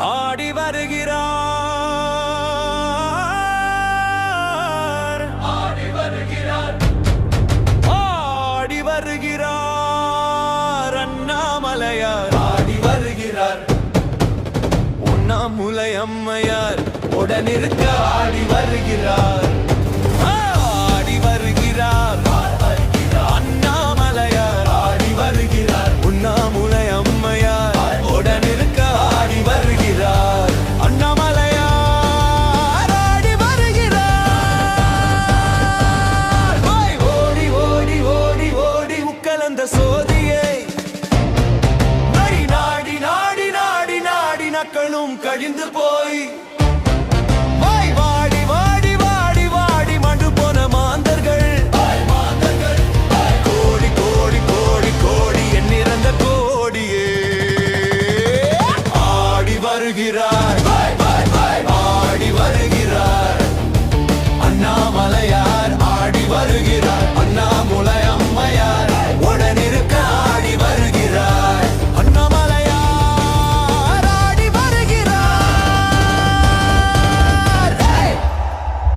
ஆடி வருகிறார். ஆடி வருகிறார் ஆடி வருகிறார் அண்ணாமலையார். ஆடி வருகிறார். உண்ணாமுலை அம்மையார் உடனிருக்க ஆடி வருகிறார். சோதியை. நடி நாடி நாடி நாடி நாடி நக்களும் கழிந்து போய். வாய் வாடி வருகிறார்